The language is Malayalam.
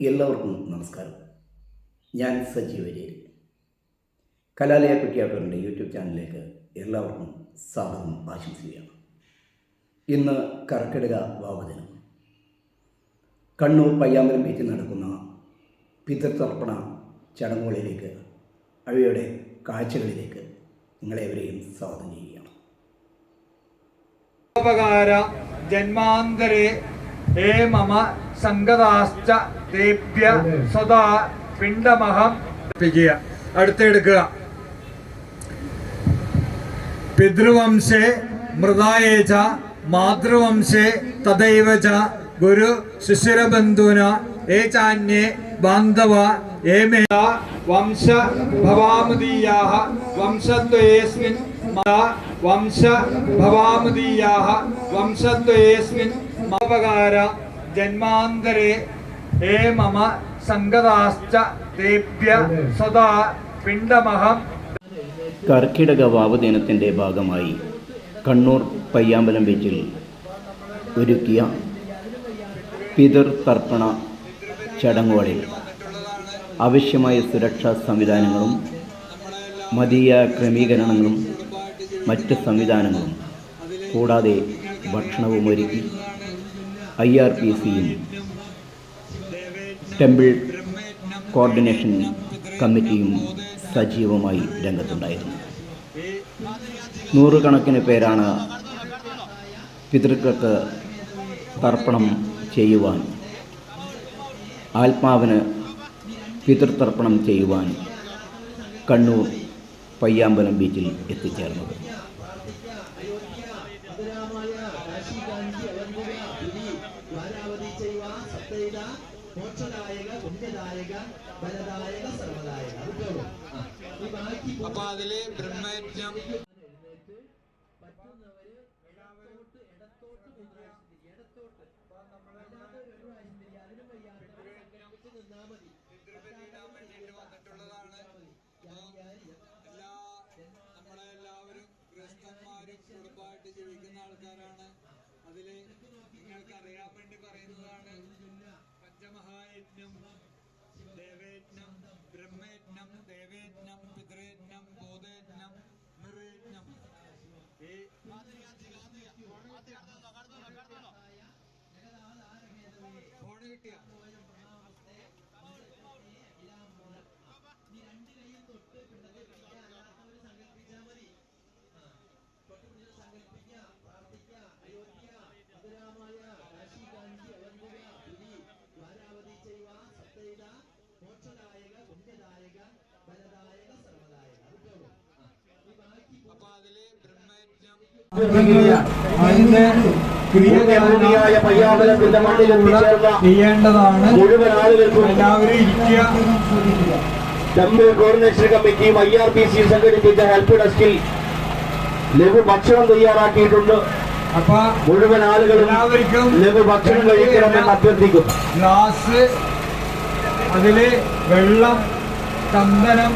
എല്ലാവർക്കും നമസ്കാരം. ഞാൻ സജീവ് വരേരി കലാലയ കുറ്റിയാട്ടൂരിന്റെ യൂട്യൂബ് ചാനലിലേക്ക് എല്ലാവർക്കും സ്വാഗതം ആശംസിക്കുകയാണ് ഇന്ന് കർക്കിടക വാവദിനം കണ്ണൂർ പയ്യാമ്പലം ബീച്ചിൽ നടക്കുന്ന പിതൃതർപ്പണ ചടങ്ങുകളിലേക്ക് അവയുടെ കാഴ്ചകളിലേക്ക് നിങ്ങളെവരെയും സ്വാഗതം ചെയ്യുകയാണ്. ഉപകാര ജന്മാന്തരേ ഏ മമ സംഗതാശ്ച തേഭ്യ സദാ പിണ്ടമഹം പിക്കുക അടുത്തെടുക്കുക പിതൃവംശേ മൃതായേ ച മാതൃവംശേ തദൈവ ച ഗുരു ശിശിരബന്ധുന ഏ ചാന്യേ ബാന്ധവ ഏമേ വംശ ഭവാമദീയാഹ വംശദ്വയേസ്മിൻ വംശ ഭവാമദീയാഹ വംശദ്വയേസ്മിൻ മപകാര ജന്മാന്തരേ ഏ മമ സംഗതാശ്ച സദാ പിണ്ടമഹം കർക്കിടക വാവദിനത്തിന്റെ ഭാഗമായി കണ്ണൂർ പയ്യാമ്പലം ബീച്ചിൽ ഒരുക്കിയ പിതൃതർപ്പണ ചടങ്ങുകളിൽ ആവശ്യമായ സുരക്ഷാ സംവിധാനങ്ങളും മതിയ ക്രമീകരണങ്ങളും മറ്റ് സംവിധാനങ്ങളും കൂടാതെ ഭക്ഷണവും ഒരുക്കി ഐ ആർ പി സിയും ടെമ്പിൾ കോർഡിനേഷൻ കമ്മിറ്റിയും സജീവമായി രംഗത്തുണ്ടായിരുന്നു. നൂറുകണക്കിന് പേരാണ് പിതൃക്കൾക്ക് തർപ്പണം ചെയ്യുവാൻ ആത്മാവിന് പിതൃതർപ്പണം ചെയ്യുവാൻ കണ്ണൂർ പയ്യാമ്പലം ബീച്ചിൽ എത്തിച്ചേർന്നത്. അപ്പൊ അതിൽ ബ്രഹ്മയജ്ഞം പറ്റുന്നവര് ഇടത്തോട്ട് ഇടത്തോട്ട് ഇടത്തോട്ട് വന്നിട്ടുള്ളതാണ്. എല്ലാ നമ്മളെല്ലാവരും ക്രിസ്തന്മാരും കുടുംബമായിട്ട് ജീവിക്കുന്ന ആൾക്കാരാണ്. അതിൽ നിങ്ങൾക്ക് അറിയാൻ വേണ്ടി പറയുന്നതാണ്. പഞ്ചമഹായജ്ഞം ദേവേജ്ഞം ബ്രഹ്മയജ്ഞം ദേവേജ്ഞം പിതൃയജ്ഞം ബോധയജ്ഞം നിർയജ്ഞം ഈ ഫോണ് കിട്ടിയ? അതിന്റെ ഭൂമിയായ പയ്യാമ്പലത്തിന്റെ മണ്ണിൽ ചെയ്യേണ്ടതാണ്. മുഴുവൻ ആളുകൾക്കും എല്ലാവരും ഇരിക്കുക. ടെമ്പിൾ കോർഡിനേഷൻ കമ്മിറ്റിയും ഐ ആർ പി സി സംഘടിപ്പിച്ച ഹെൽപ്പ് ഡെസ്കിൽ ലഘു ഭക്ഷണം തയ്യാറാക്കിയിട്ടുണ്ട്. അപ്പൊ മുഴുവൻ ആളുകളും എല്ലാവർക്കും ലഘു ഭക്ഷണം കഴിക്കണമെന്ന് അഭ്യർത്ഥിക്കുന്നു. ഗ്ലാസ് അതിൽ വെള്ളം ചന്ദനം